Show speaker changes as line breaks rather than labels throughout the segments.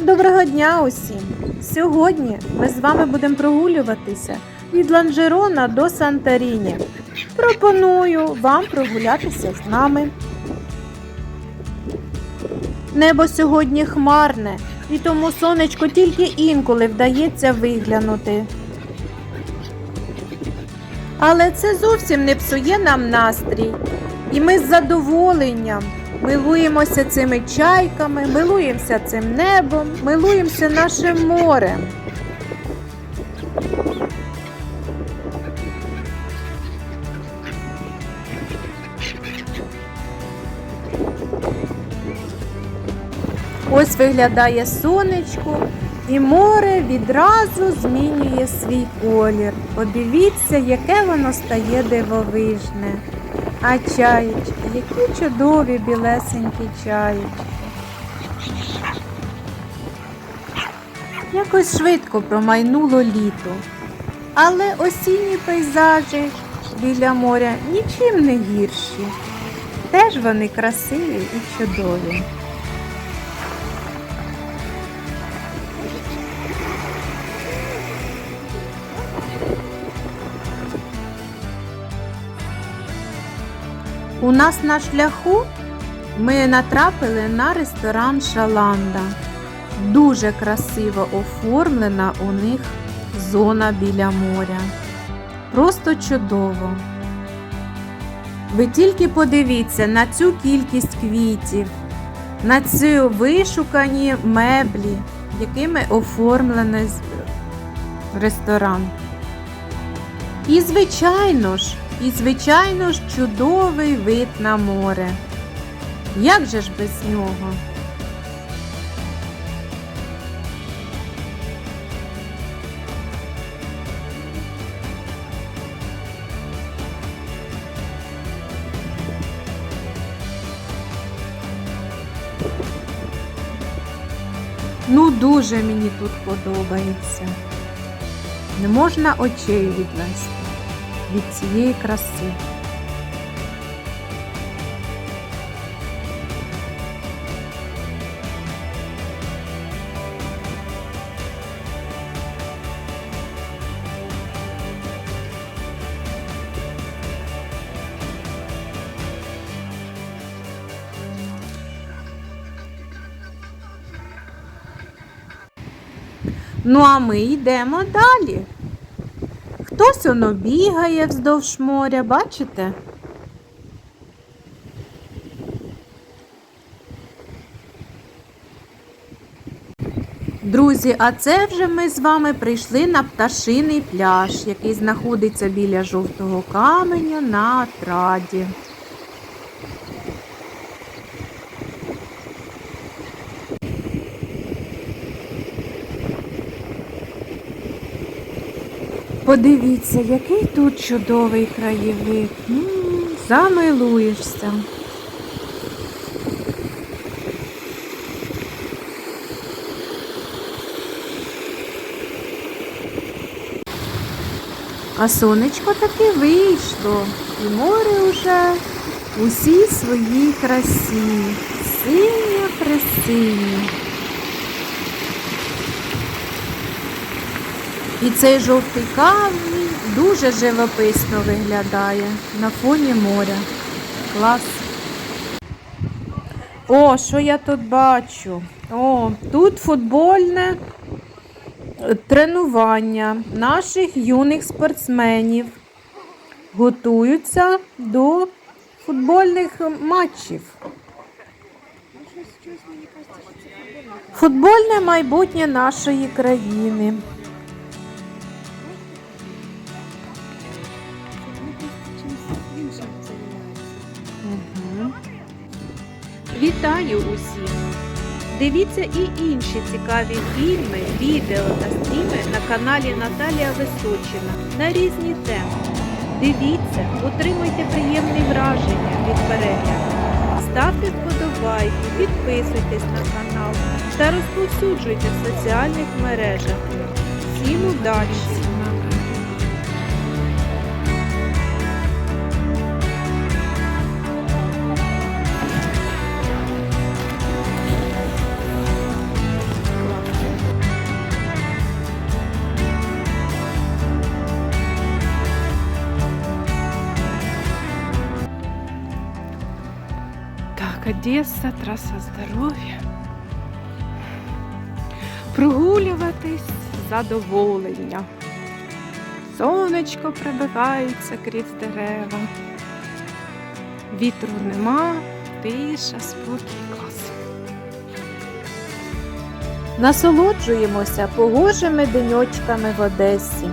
Доброго дня усім! Сьогодні ми з вами будемо прогулюватися від Ланжерона до Санторіні. Пропоную вам прогулятися з нами. Небо сьогодні хмарне, і тому сонечко тільки інколи вдається виглянути. Але це зовсім не псує нам настрій. І ми з задоволенням милуємося цими чайками, милуємося цим небом, милуємося нашим морем. Ось виглядає сонечко, і море відразу змінює свій колір. Подивіться, яке воно стає дивовижне. А чаєчки, які чудові білесенькі чаєчки. Якось швидко промайнуло літо. Але осінні пейзажі біля моря нічим не гірші. Теж вони красиві і чудові. У нас на шляху ми натрапили на ресторан Шаланда. Дуже красиво оформлена у них зона біля моря. Просто чудово. Ви тільки подивіться на цю кількість квітів, на ці вишукані меблі, якими оформлений ресторан. І, звичайно ж, і, звичайно ж, чудовий вид на море. Як же ж без нього? Ну, дуже мені тут подобається. Не можна очей відвести від цієї краси. Ну, а ми йдемо далі. Хтось воно бігає вздовж моря, бачите? Друзі, а це вже ми з вами прийшли на пташиний пляж, який знаходиться біля жовтого каменя на Атраді. Подивіться, який тут чудовий краєвид. М, Замилуєшся. А сонечко таки вийшло, і море уже у всій своїй красі, синє пресинє. І цей жовтий камінь дуже живописно виглядає на фоні моря. Клас. О, що я тут бачу? О, тут футбольне тренування наших юних спортсменів. Готуються до футбольних матчів. Футбольне майбутнє нашої країни. Вітаю усіх! Дивіться і інші цікаві фільми, відео та стріми на каналі Наталія Височина на різні теми. Дивіться, отримуйте приємні враження від перегляду. Ставте вподобайки, підписуйтесь на канал та розповсюджуйте в соціальних мережах. Всім удачі!
Одеса, траса здоров'я. Прогулюватись задоволення. Сонечко прибивається крізь дерева. Вітру нема, тиша, спокій, клас.
Насолоджуємося погожими деньочками в Одесі.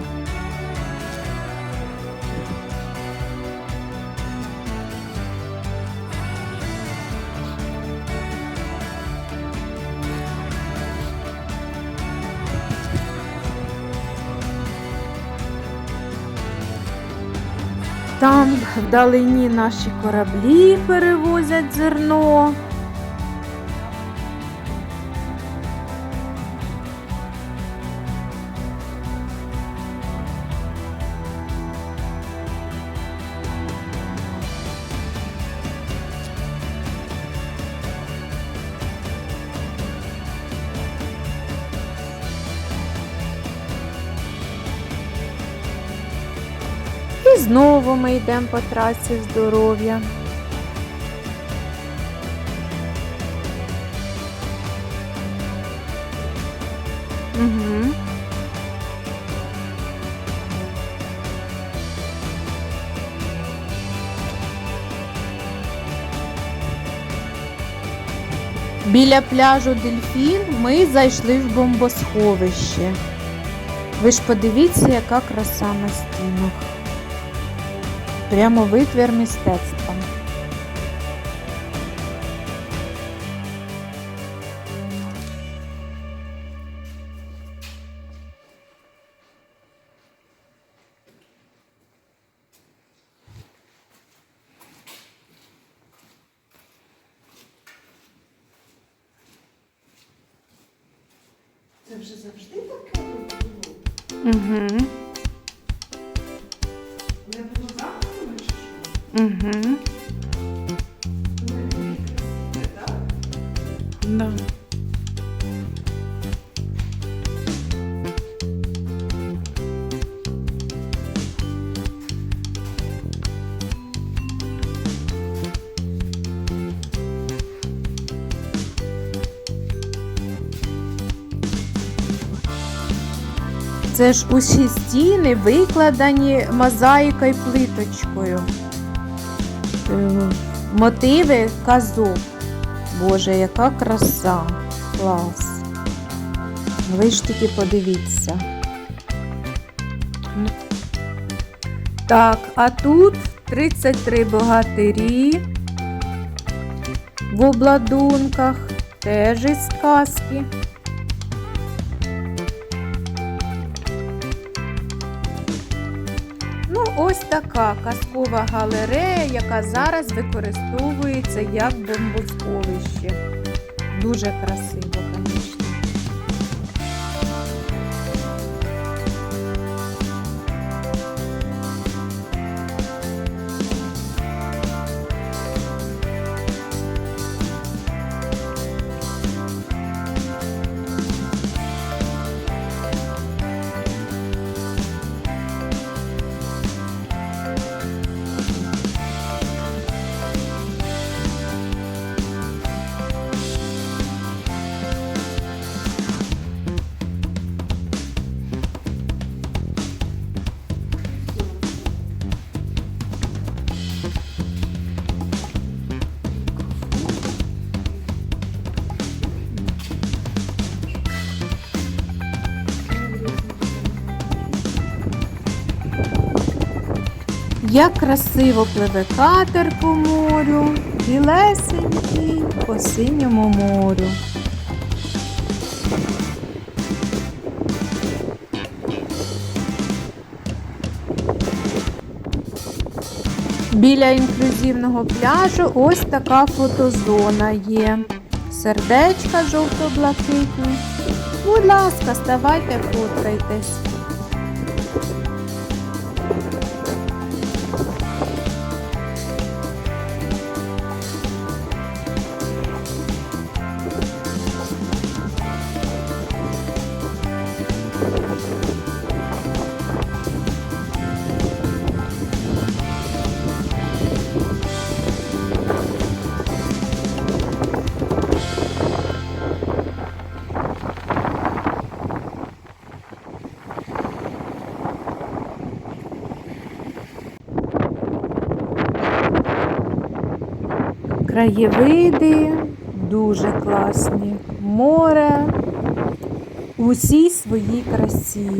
Там вдалині наші кораблі перевозять зерно. І знову ми йдемо по трасі здоров'я.
Угу.
Біля пляжу Дельфін ми зайшли в бомбосховище. Ви ж подивіться, яка краса на стінах. Прямо витвір мистецтва.
Це вже завжди таке було?
Угу. Угу. Да.
Це ж усі стіни викладені мозаїкою плиточкою. Е, Мотиви казок. Боже, яка краса. Клас. Ви ж тільки подивіться.
Ну.
Так, а тут 33 богатирі в обладунках, теж із казки. Ось така казкова галерея, яка зараз використовується як бомбосховище. Дуже красиво, звісно. Як красиво пливе катер по морю, білесенький по синьому морю. Біля інклюзивного пляжу ось така фотозона є. Сердечка жовто-блакитні. Будь ласка, ставайте, фоткайтесь. Краєвиди дуже класні. Море у всій своїй красі.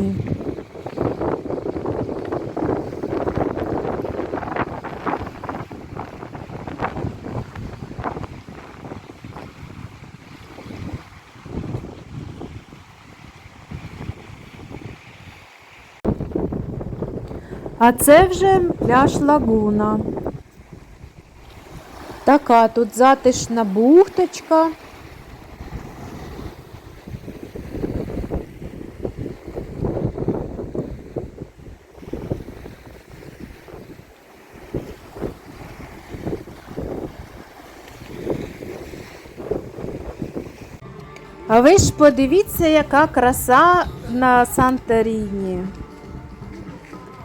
А це вже пляж Лагуна. Така тут затишна бухточка. А ви ж подивіться, яка краса на Санторіні.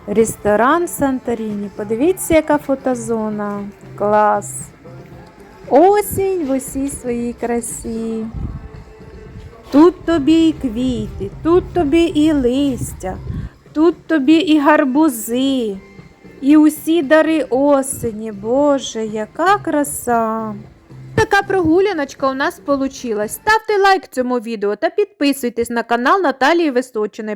Ресторан Санторіні. Подивіться, яка фотозона. Клас. Осінь в усій своїй красі. Тут тобі і квіти, тут тобі і листя, тут тобі і гарбузи, і усі дари осені. Боже, яка краса! Така прогуляночка у нас получилась. Ставте лайк цьому відео та підписуйтесь на канал Наталії Височиної.